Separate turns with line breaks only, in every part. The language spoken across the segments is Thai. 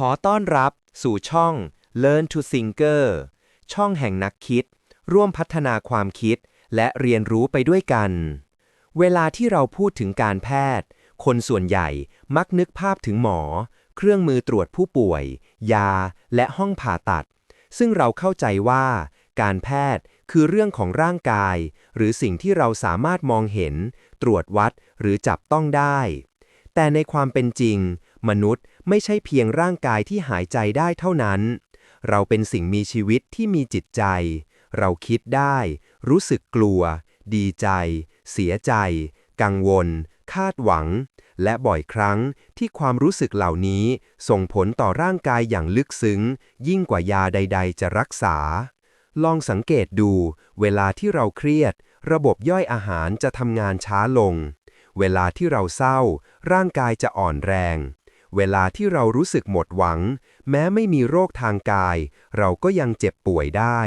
ขอต้อนรับสู่ช่อง Learn to Thinker ช่องแห่งนักคิด ร่วมพัฒนาความคิด และเรียนรู้ไปด้วยกัน เวลาที่เราพูดถึงการแพทย์ คนส่วนใหญ่มักนึกภาพถึงหมอ เครื่องมือตรวจผู้ป่วย ยา และห้องผ่าตัด ซึ่งเราเข้าใจว่า การแพทย์คือเรื่องของร่างกาย หรือสิ่งที่เราสามารถมองเห็น ตรวจวัดหรือจับต้องได้ แต่ในความเป็นจริง มนุษย์ไม่ใช่เพียงร่างกายที่หายใจได้เท่านั้น เราเป็นสิ่งมีชีวิตที่มีจิตใจ เราคิดได้ รู้สึกกลัว ดีใจ เสียใจ กังวล คาดหวัง และบ่อยครั้งที่ความรู้สึกเหล่านี้ส่งผลต่อร่างกายอย่างลึกซึ้ง ยิ่งกว่ายาใด ๆ จะรักษา ลองสังเกตดู เวลาที่เราเครียด ระบบย่อยอาหารจะทำงานช้าลง เวลาที่เราเศร้า ร่างกายจะอ่อนแรง เวลาที่เรารู้สึกหมดหวัง แม้ไม่มีโรคทางกาย เราก็ยังเจ็บป่วยได้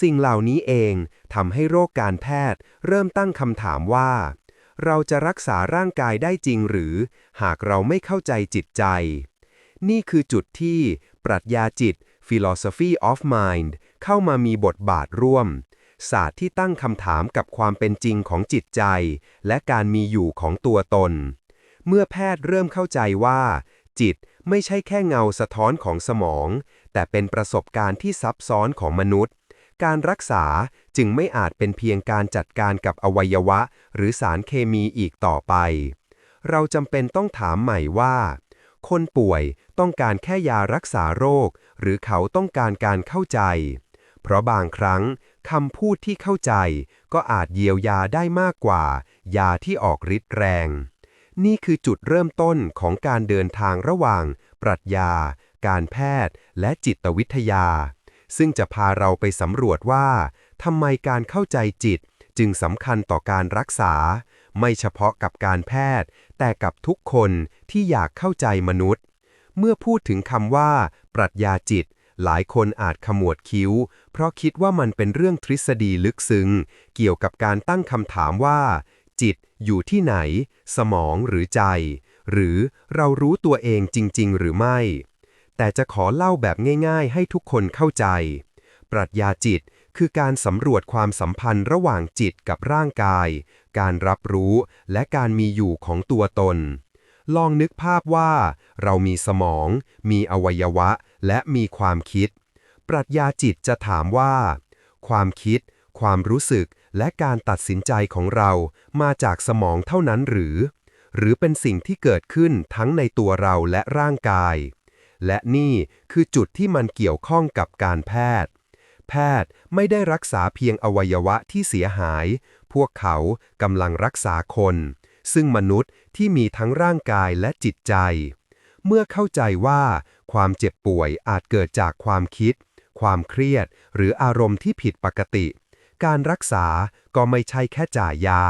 สิ่งเหล่านี้เองทำให้โรคการแพทย์ เริ่มตั้งคำถามว่า เราจะรักษาร่างกายได้จริงหรือ หากเราไม่เข้าใจจิตใจ นี่คือจุดที่ ปรัชญาจิต philosophy of mind เข้ามามีบทบาทร่วม ศาสตร์ที่ตั้งคำถามกับความเป็นจริงของจิตใจ และการมีอยู่ของตัวตน เมื่อแพทย์เริ่มเข้าใจว่า จิตไม่ใช่แค่เงาสะท้อนของสมอง แต่เป็นประสบการณ์ที่ซับซ้อนของมนุษย์ การรักษาจึงไม่อาจเป็นเพียงการจัดการกับอวัยวะ หรือสารเคมีอีกต่อไป เราจำเป็นต้องถามใหม่ว่า คนป่วยต้องการแค่ยารักษาโรค หรือเขาต้องการการเข้าใจ เพราะบางครั้งคำพูดที่เข้าใจ ก็อาจเยียวยาได้มากกว่า ยาที่ออกฤทธิ์แรง นี่คือจุดเริ่มต้นของการเดินทางระหว่าง ปรัชญา การแพทย์ และจิตวิทยา ซึ่งจะพาเราไปสำรวจว่าทำไมการเข้าใจจิตจึงสำคัญต่อการรักษา ไม่เฉพาะกับการแพทย์ แต่กับทุกคนที่อยากเข้าใจมนุษย์ เมื่อพูดถึงคำว่า ปรัชญาจิต หลายคนอาจขมวดคิ้ว เพราะคิดว่ามันเป็นเรื่องทฤษฎีลึกซึ้ง เกี่ยวกับการตั้งคำถามว่า จิตอยู่ที่ไหน สมองหรือใจ หรือเรารู้ตัวเองจริง ๆ หรือไม่ แต่จะขอเล่าแบบง่าย ๆ ให้ทุกคนเข้าใจ ปรัชญาจิตคือการสำรวจความสัมพันธ์ระหว่างจิตกับร่างกาย การรับรู้และการมีอยู่ของตัวตน ลองนึกภาพว่า เรามีสมอง มีอวัยวะ และมีความคิด ปรัชญาจิตจะถามว่า ความคิด ความรู้สึก และการตัดสินใจของเรามาจากสมองเท่านั้นหรือ หรือเป็นสิ่งที่เกิดขึ้นทั้งในตัวเราและร่างกาย และนี่คือจุดที่มันเกี่ยวข้องกับการแพทย์ แพทย์ไม่ได้รักษาเพียงอวัยวะที่เสียหาย พวกเขากำลังรักษาคน ซึ่งมนุษย์ที่มีทั้งร่างกายและจิตใจ เมื่อเข้าใจว่าความเจ็บป่วยอาจเกิดจากความคิด ความเครียด หรืออารมณ์ที่ผิดปกติ การรักษาก็ไม่ใช่แค่จ่ายยา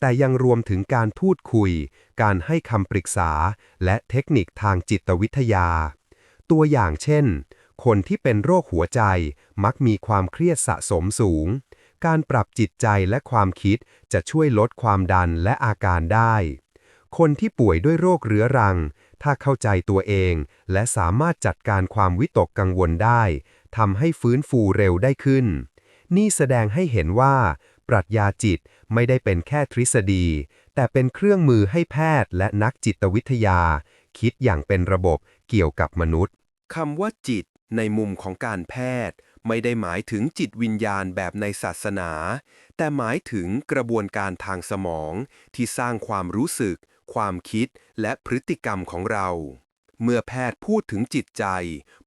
แต่ยังรวมถึงการพูดคุย การให้คำปรึกษา และเทคนิคทางจิตวิทยา ตัวอย่างเช่น คนที่เป็นโรคหัวใจมักมีความเครียดสะสมสูง การปรับจิตใจและความคิดจะช่วยลดความดันและอาการได้ คนที่ป่วยด้วยโรคเรื้อรัง ถ้าเข้าใจตัวเอง และสามารถจัดการความวิตกกังวลได้ทำให้ฟื้นฟูเร็วได้ขึ้น นี่แสดงให้เห็นว่า ปรัชญาจิตไม่ได้เป็นแค่ทฤษฎี แต่เป็นเครื่องมือให้แพทย์และนักจิตวิทยา คิดอย่างเป็นระบบเกี่ยวกับมนุษย์คำว่าจิตในมุมของการแพทย์ ไม่ได้หมายถึงจิตวิญญาณแบบในศาสนา แต่หมายถึงกระบวนการทางสมองที่สร้างความรู้สึก ความคิดและพฤติกรรมของเรา เมื่อแพทย์พูดถึงจิตใจ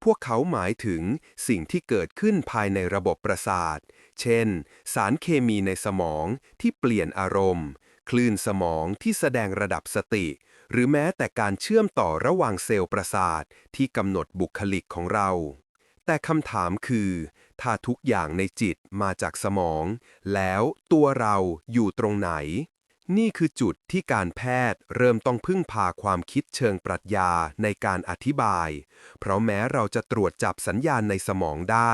พวกเขาหมายถึงสิ่งที่เกิดขึ้นภายในระบบประสาท เช่น สารเคมีในสมองที่เปลี่ยนอารมณ์ คลื่นสมองที่แสดงระดับสติ หรือแม้แต่การเชื่อมต่อระหว่างเซลล์ประสาทที่กำหนดบุคลิกของเรา แต่คำถามคือ ถ้าทุกอย่างในจิตมาจากสมอง แล้วตัวเราอยู่ตรงไหน นี่คือจุดที่การแพทย์เริ่มต้องพึ่งพาความคิดเชิงปรัชญาในการอธิบาย เพราะแม้เราจะตรวจจับสัญญาณในสมองได้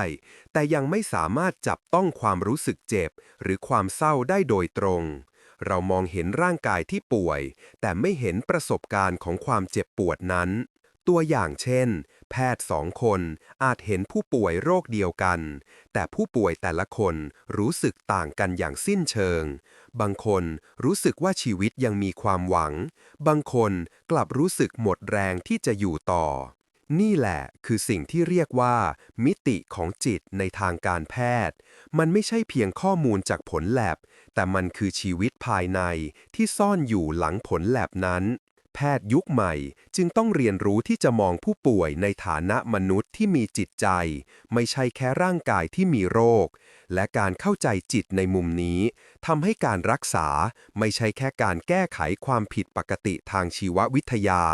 แต่ยังไม่สามารถจับต้องความรู้สึกเจ็บ หรือความเศร้าได้โดยตรง เรามองเห็นร่างกายที่ป่วย แต่ไม่เห็นประสบการณ์ของความเจ็บปวดนั้น
ตัวอย่างเช่น แพทย์สองคนอาจเห็นผู้ป่วยโรคเดียวกัน แต่ผู้ป่วยแต่ละคนรู้สึกต่างกันอย่างสิ้นเชิง บางคนรู้สึกว่าชีวิตยังมีความหวัง บางคนกลับรู้สึกหมดแรงที่จะอยู่ต่อ นี่แหละคือสิ่งที่เรียกว่า มิติของจิตในทางการแพทย์ มันไม่ใช่เพียงข้อมูลจากผลแลบ แต่มันคือชีวิตภายในที่ซ่อนอยู่หลังผลแลบนั้น แพทย์ยุคใหม่ จึงต้องเรียนรู้ที่จะมองผู้ป่วยในฐานะมนุษย์ที่มีจิตใจ ไม่ใช่แค่ร่างกายที่มีโรค และการเข้าใจจิตในมุมนี้ทำให้การรักษาไม่ใช่แค่การแก้ไขความผิดปกติทางชีววิทยา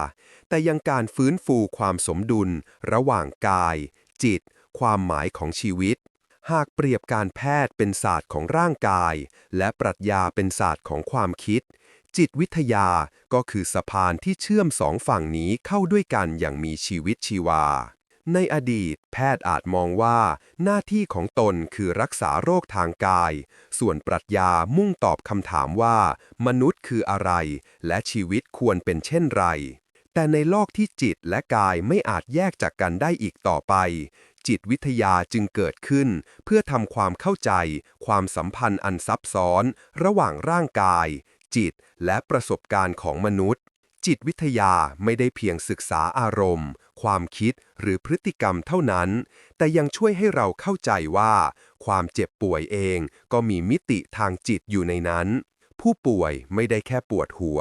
แต่ยังการฟื้นฟูความสมดุล ระหว่างกาย จิต ความหมายของชีวิตหากเปรียบการแพทย์เป็นศาสตร์ของร่างกาย และปรัชญาเป็นศาสตร์ของความคิด จิตวิทยาก็คือสะพานที่เชื่อมสองฝั่งนี้เข้าด้วยกันอย่างมีชีวิตชีวา ในอดีต แพทย์อาจมองว่า หน้าที่ของตนคือรักษาโรคทางกาย ส่วนปรัชญามุ่งตอบคำถามว่า มนุษย์คืออะไร และชีวิตควรเป็นเช่นไร แต่ในโลกที่จิตและกายไม่อาจแยกจากกันได้อีกต่อไปจิตวิทยาจึงเกิดขึ้น เพื่อทำความเข้าใจ ความสัมพันธ์อันซับซ้อน ระหว่างร่างกาย จิต และประสบการณ์ของมนุษย์ จิตวิทยาไม่ได้เพียงศึกษาอารมณ์ ความคิดหรือพฤติกรรมเท่านั้น แต่ยังช่วยให้เราเข้าใจว่า ความเจ็บป่วยเองก็มีมิติทางจิตอยู่ในนั้น ผู้ป่วยไม่ได้แค่ปวดหัว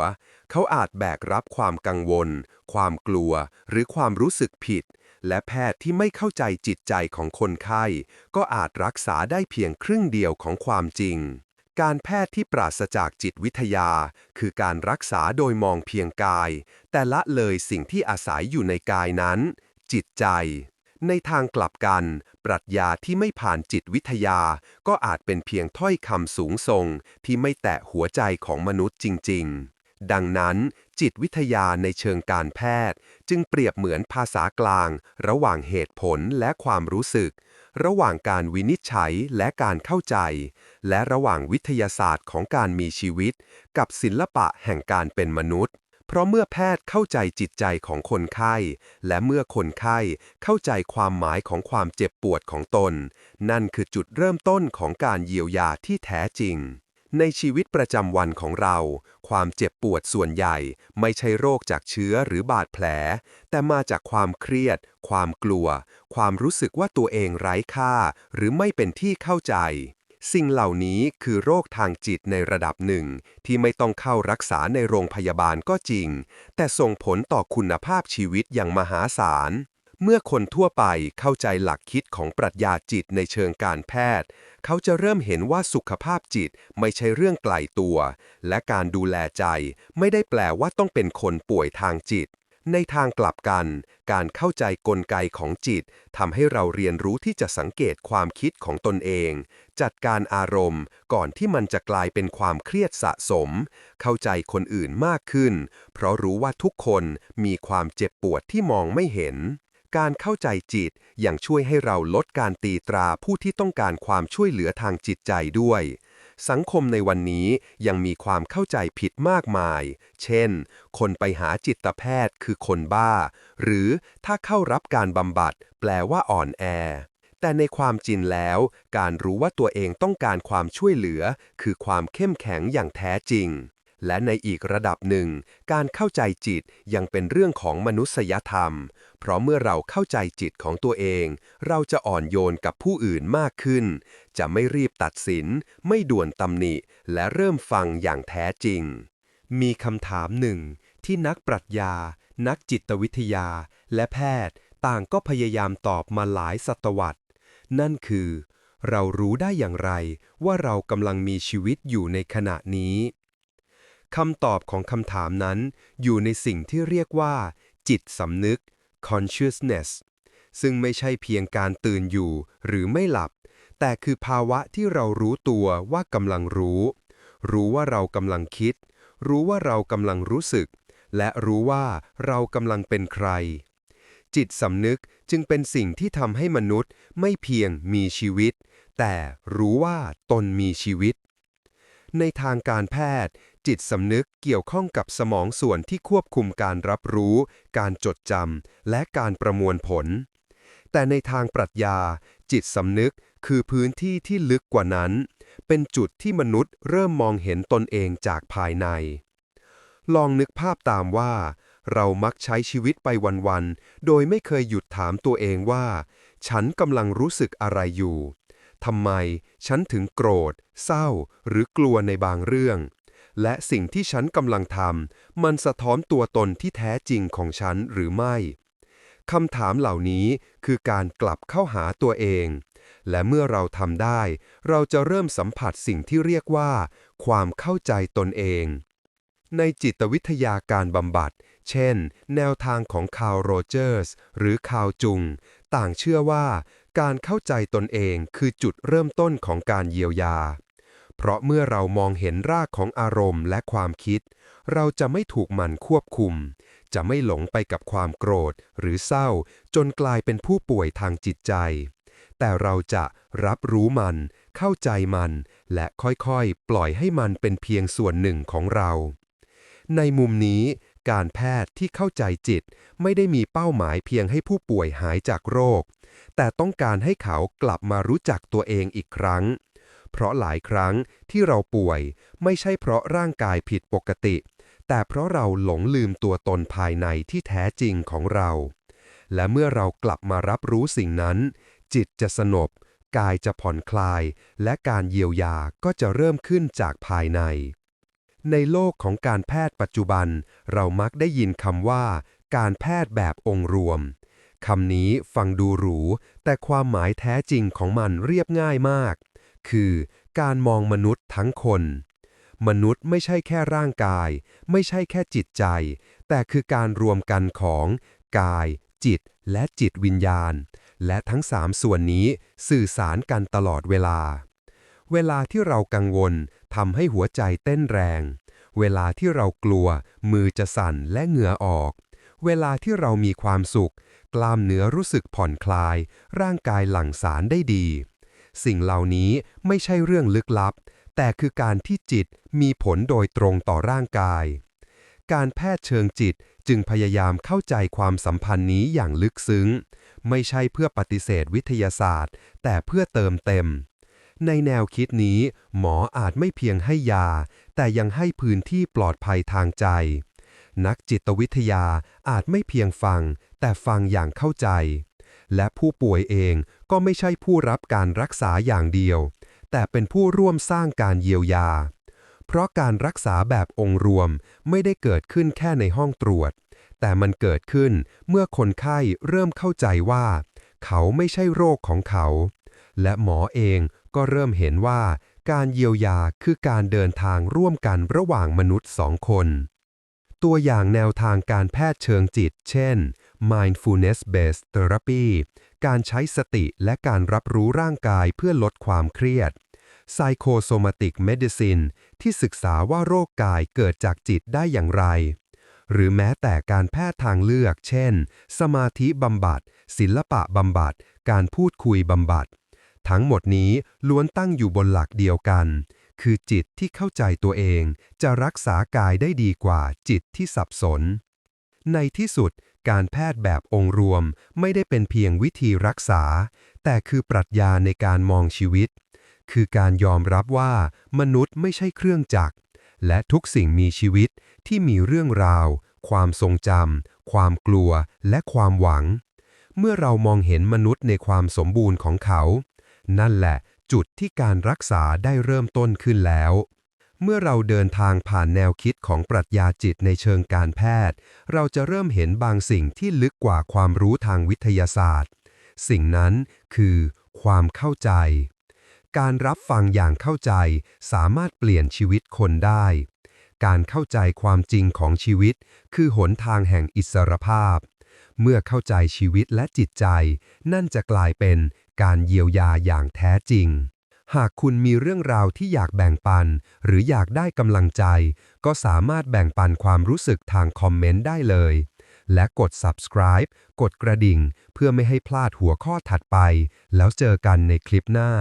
เขาอาจแบกรับความกังวล ความกลัว หรือความรู้สึกผิดและแพทย์ที่ไม่เข้าใจจิตใจของคนไข้ ก็อาจรักษาได้เพียงครึ่งเดียวของความจริง การแพทย์ที่ปราศจากจิตวิทยา คือการรักษาโดยมองเพียงกาย แต่ละเลยสิ่งที่อาศัยอยู่ในกายนั้น จิตใจ ในทางกลับกัน ปรัชญาที่ไม่ผ่านจิตวิทยา ก็อาจเป็นเพียงถ้อยคำสูงส่งที่ไม่แตะหัวใจของมนุษย์จริง ๆ ดังนั้นจิตวิทยาในเชิงการแพทย์ จึงเปรียบเหมือนภาษากลาง ระหว่างเหตุผลและความรู้สึก ระหว่างการวินิจฉัยและการเข้าใจ และระหว่างวิทยาศาสตร์ของการมีชีวิต กับศิลปะแห่งการเป็นมนุษย์ เพราะเมื่อแพทย์เข้าใจจิตใจของคนไข้ และเมื่อคนไข้เข้าใจความหมายของความเจ็บปวดของตน นั่นคือจุดเริ่มต้นของการเยียวยาที่แท้จริงในชีวิตประจำวันของเรา ความเจ็บปวดส่วนใหญ่ ไม่ใช่โรคจากเชื้อหรือบาดแผล แต่มาจากความเครียด ความกลัว ความรู้สึกว่าตัวเองไร้ค่า หรือไม่เป็นที่เข้าใจ สิ่งเหล่านี้คือโรคทางจิตในระดับหนึ่ง ที่ไม่ต้องเข้ารักษาในโรงพยาบาลก็จริง แต่ส่งผลต่อคุณภาพชีวิตอย่างมหาศาล เมื่อคนทั่วไปเข้าใจหลักคิดของปรัชญาจิตในเชิงการแพทย์ เขาจะเริ่มเห็นว่าสุขภาพจิตไม่ใช่เรื่องไกลตัว และการดูแลใจไม่ได้แปลว่าต้องเป็นคนป่วยทางจิต ในทางกลับกัน การเข้าใจกลไกของจิตทำให้เราเรียนรู้ที่จะสังเกตความคิดของตนเอง จัดการอารมณ์ก่อนที่มันจะกลายเป็นความเครียดสะสม เข้าใจคนอื่นมากขึ้น เพราะรู้ว่าทุกคนมีความเจ็บปวดที่มองไม่เห็น การเข้าใจจิตยังช่วยให้เราลดการตีตราผู้ที่ต้องการความช่วยเหลือทางจิตใจด้วย สังคมในวันนี้ยังมีความเข้าใจผิดมากมาย เช่น คนไปหาจิตแพทย์คือคนบ้า หรือถ้าเข้ารับการบำบัดแปลว่าอ่อนแอแต่ในความจริงแล้ว การรู้ว่าตัวเองต้องการความช่วยเหลือ คือความเข้มแข็งอย่างแท้จริง และในอีกระดับหนึ่ง การเข้าใจจิตยังเป็นเรื่องของมนุษยธรรม เพราะเมื่อเราเข้าใจจิตของตัวเอง เราจะอ่อนโยนกับผู้อื่นมากขึ้น จะไม่รีบตัดสิน ไม่ด่วนตำหนิ และเริ่มฟังอย่างแท้จริง มีคำถามหนึ่ง ที่นักปรัชญา นักจิตวิทยา และแพทย์ ต่างก็พยายามตอบมาหลายศตวรรษ นั่นคือ เรารู้ได้อย่างไรว่าเรากำลังมีชีวิตอยู่ในขณะนี้ คำตอบของคำถามนั้น อยู่ในสิ่งที่เรียกว่า จิตสำนึก consciousness ซึ่งไม่ใช่เพียงการตื่นอยู่หรือไม่หลับ แต่คือภาวะที่เรารู้ตัวว่ากำลังรู้ รู้ว่าเรากำลังคิด รู้ว่าเรากำลังรู้สึก และรู้ว่าเรากำลังเป็นใคร จิตสำนึกจึงเป็นสิ่งที่ทำให้มนุษย์ไม่เพียงมีชีวิต แต่รู้ว่าตนมีชีวิต ในทางการแพทย์ จิตสำนึกเกี่ยวข้องกับสมองส่วนที่ควบคุมการรับรู้ การจดจำ และการประมวลผล แต่ในทางปรัชญา จิตสำนึกคือพื้นที่ที่ลึกกว่านั้น เป็นจุดที่มนุษย์เริ่มมองเห็นตนเองจากภายใน ลองนึกภาพตามว่า เรามักใช้ชีวิตไปวันๆ โดยไม่เคยหยุดถามตัวเองว่า ฉันกำลังรู้สึกอะไรอยู่ทำไมฉันถึงโกรธ เศร้า หรือกลัวในบางเรื่อง และสิ่งที่ฉันกำลังทำมันสะท้อนตัวตนที่แท้จริงของฉันหรือไม่คำถามเหล่านี้คือการกลับเข้าหาตัวเอง และเมื่อเราทำได้ เราจะเริ่มสัมผัสสิ่งที่เรียกว่า ความเข้าใจตนเอง ในจิตวิทยาการบำบัด เช่น แนวทางของคาร์โรเจอร์ส หรือคาร์จุง ต่างเชื่อว่า การเข้าใจตนเองคือจุดเริ่มต้นของการเยียวยา เพราะเมื่อเรามองเห็นรากของอารมณ์และความคิด เราจะไม่ถูกมันควบคุม จะไม่หลงไปกับความโกรธ หรือเศร้า จนกลายเป็นผู้ป่วยทางจิตใจ แต่เราจะรับรู้มัน เข้าใจมัน และค่อยๆ ปล่อยให้มันเป็นเพียงส่วนหนึ่งของเรา ในมุมนี้การแพทย์ที่เข้าใจจิตไม่ได้มีเป้าหมายเพียงให้ผู้ป่วยหายจากโรค แต่ต้องการให้เขากลับมารู้จักตัวเองอีกครั้ง เพราะหลายครั้งที่เราป่วย ไม่ใช่เพราะร่างกายผิดปกติ แต่เพราะเราหลงลืมตัวตนภายในที่แท้จริงของเรา และเมื่อเรากลับมารับรู้สิ่งนั้น จิตจะสงบกายจะผ่อนคลาย และการเยียวยาก็จะเริ่มขึ้นจากภายใน ในโลกของการแพทย์ปัจจุบัน เรามักได้ยินคำว่า การแพทย์แบบองค์รวมคำนี้ฟังดูหรู แต่ความหมายแท้จริงของมันเรียบง่ายมาก คือ การมองมนุษย์ทั้งคน มนุษย์ไม่ใช่แค่ร่างกาย ไม่ใช่แค่จิตใจ แต่คือการรวมกันของ กาย จิต และจิตวิญญาณ และทั้งสามส่วนนี้สื่อสารกันตลอดเวลา เวลาที่เรากังวลทำให้หัวใจเต้นแรง เวลาที่เรากลัว มือจะสั่นและเหงื่อออก เวลาที่เรามีความสุข กล้ามเนื้อรู้สึกผ่อนคลาย ร่างกายหลั่งสารได้ดี สิ่งเหล่านี้ไม่ใช่เรื่องลึกลับ แต่คือการที่จิตมีผลโดยตรงต่อร่างกาย การแพทย์เชิงจิตจึงพยายามเข้าใจความสัมพันธ์นี้อย่างลึกซึ้ง ไม่ใช่เพื่อปฏิเสธวิทยาศาสตร์ แต่เพื่อเติมเต็ม ในแนวคิดนี้ หมออาจไม่เพียงให้ยา แต่ยังให้พื้นที่ปลอดภัยทางใจ นักจิตวิทยาอาจไม่เพียงฟัง แต่ฟังอย่างเข้าใจ และผู้ป่วยเองก็ไม่ใช่ผู้รับการรักษาอย่างเดียว แต่เป็นผู้ร่วมสร้างการเยียวยา เพราะการรักษาแบบองค์รวมไม่ได้เกิดขึ้นแค่ในห้องตรวจ แต่มันเกิดขึ้นเมื่อคนไข้เริ่มเข้าใจว่า เขาไม่ใช่โรคของเขา และหมอเองก็เริ่มเห็นว่าการเยียวยาคือการเดินทางร่วมกันระหว่างมนุษย์สองคน ตัวอย่างแนวทางการแพทย์เชิงจิต เช่น mindfulness based therapy การใช้สติและการรับรู้ร่างกายเพื่อลดความเครียด psychosomatic medicine ที่ศึกษาว่าโรคกายเกิดจากจิตได้อย่างไร หรือแม้แต่การแพทย์ทางเลือก เช่น สมาธิบำบัด ศิลปะบำบัด การพูดคุยบำบัด ทั้งหมดนี้ล้วนตั้งอยู่บนหลักเดียวกัน คือจิตที่เข้าใจตัวเอง จะรักษากายได้ดีกว่าจิตที่สับสน ในที่สุดการแพทย์แบบองค์รวมไม่ได้เป็นเพียงวิธีรักษา แต่คือปรัชญาในการมองชีวิต คือการยอมรับว่ามนุษย์ไม่ใช่เครื่องจักร และทุกสิ่งมีชีวิตที่มีเรื่องราว ความทรงจำความกลัวและความหวัง เมื่อเรามองเห็นมนุษย์ในความสมบูรณ์ของเขา นั่นแหละ จุดที่การรักษาได้เริ่มต้นขึ้นแล้ว เมื่อเราเดินทางผ่านแนวคิดของปรัชญาจิตในเชิงการแพทย์ เราจะเริ่มเห็นบางสิ่งที่ลึกกว่าความรู้ทางวิทยาศาสตร์ สิ่งนั้นคือ ความเข้าใจ การรับฟังอย่างเข้าใจสามารถเปลี่ยนชีวิตคนได้ การเข้าใจความจริงของชีวิต คือหนทางแห่งอิสรภาพเมื่อเข้าใจชีวิตและจิตใจ นั่นจะกลายเป็น การเยียวยาอย่างแท้จริง หากคุณมีเรื่องราวที่อยากแบ่งปัน หรืออยากได้กำลังใจ ก็สามารถแบ่งปันความรู้สึกทางคอมเมนต์ได้เลย และกด subscribe กดกระดิ่ง เพื่อไม่ให้พลาดหัวข้อถัดไป แล้วเจอกันในคลิปหน้า